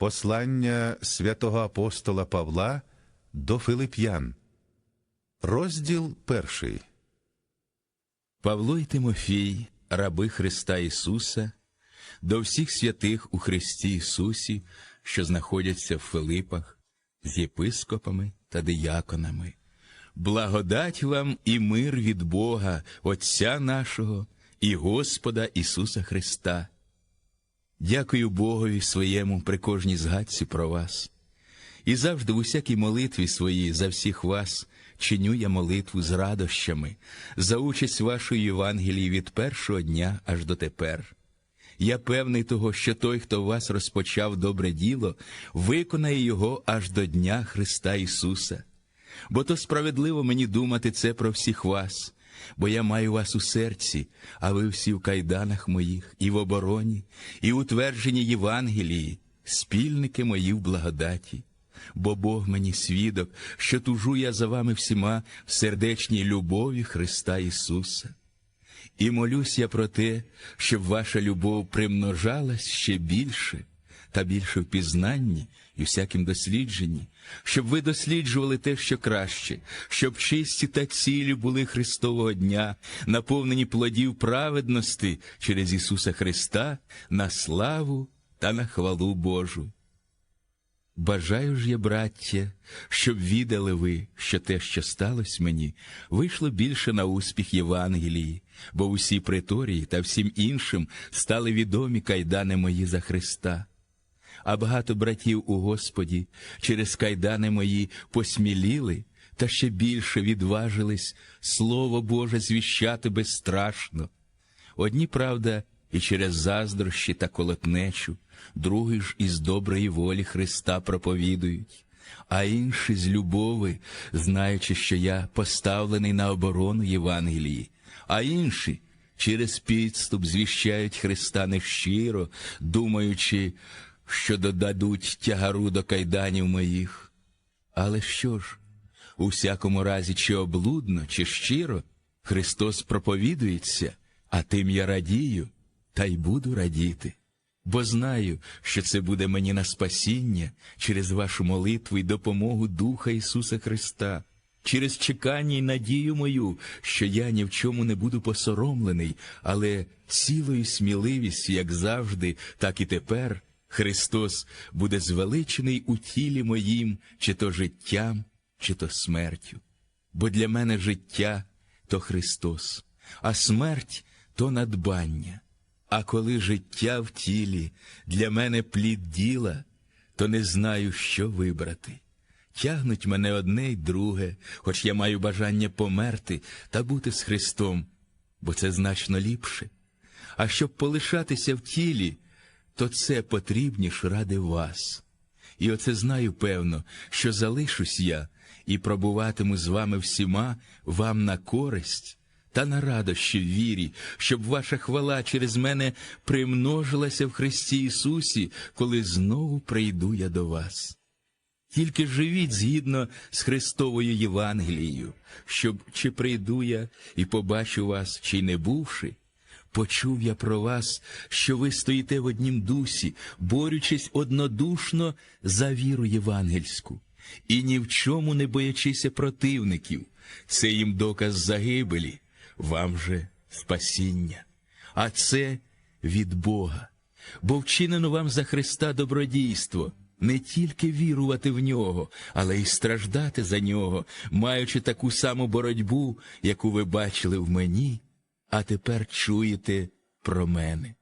Послання святого апостола Павла до Филип'ян. Розділ перший. Павло й Тимофій, раби Христа Ісуса, до всіх святих у Христі Ісусі, що знаходяться в Филипах, з єпископами та дияконами. Благодать вам і мир від Бога, Отця нашого і Господа Ісуса Христа. Дякую Богові своєму при кожній згадці про вас. І завжди в усякій молитві своїй за всіх вас чиню я молитву з радощами, за участь вашої Євангелії від першого дня аж до тепер. Я певний того, що той, хто в вас розпочав добре діло, виконає його аж до дня Христа Ісуса. Бо то справедливо мені думати це про всіх вас, бо я маю вас у серці, а ви всі в кайданах моїх, і в обороні, і утвердженні Євангелії, спільники мої в благодаті. Бо Бог мені свідок, що тужу я за вами всіма в сердечній любові Христа Ісуса. І молюсь я про те, щоб ваша любов примножалась ще більше та більше в пізнанні і всяким дослідженні, щоб ви досліджували те, що краще, щоб чисті та цілі були Христового дня, наповнені плодів праведності через Ісуса Христа на славу та на хвалу Божу. Бажаю ж я, браття, щоб відали ви, що те, що сталося мені, вийшло більше на успіх Євангелії, бо усі приторії та всім іншим стали відомі кайдани мої за Христа. А багато братів у Господі через кайдани мої посміліли та ще більше відважились Слово Боже звіщати безстрашно. Одні, правда, і через заздрощі та колотнечу, другі ж із доброї волі Христа проповідують, а інші з любови, знаючи, що я поставлений на оборону Євангелії, а інші через підступ звіщають Христа нещиро, думаючи, що додадуть тягару до кайданів моїх. Але що ж, у всякому разі, чи облудно, чи щиро, Христос проповідується, а тим я радію, та й буду радіти. Бо знаю, що це буде мені на спасіння через вашу молитву і допомогу Духа Ісуса Христа, через чекання й надію мою, що я ні в чому не буду посоромлений, але цілою сміливістю, як завжди, так і тепер, Христос буде звеличений у тілі моїм, чи то життям, чи то смертю. Бо для мене життя то Христос, а смерть то надбання. А коли життя в тілі для мене плід діла, то не знаю, що вибрати. Тягнуть мене одне й друге, хоч я маю бажання померти та бути з Христом, бо це значно ліпше. А щоб полишатися в тілі, то це потрібніш ради вас. І оце знаю певно, що залишусь я і пробуватиму з вами всіма вам на користь та на радощі вірі, щоб ваша хвала через мене примножилася в Христі Ісусі, коли знову прийду я до вас. Тільки живіть згідно з Христовою Євангелією, щоб чи прийду я і побачу вас, чи не бувши, почув я про вас, що ви стоїте в однім дусі, борючись однодушно за віру євангельську, і ні в чому не боячися противників, це їм доказ загибелі, вам же спасіння, а це від Бога, бо вчинено вам за Христа добродійство. Не тільки вірувати в нього, але й страждати за нього, маючи таку саму боротьбу, яку ви бачили в мені, а тепер чуєте про мене.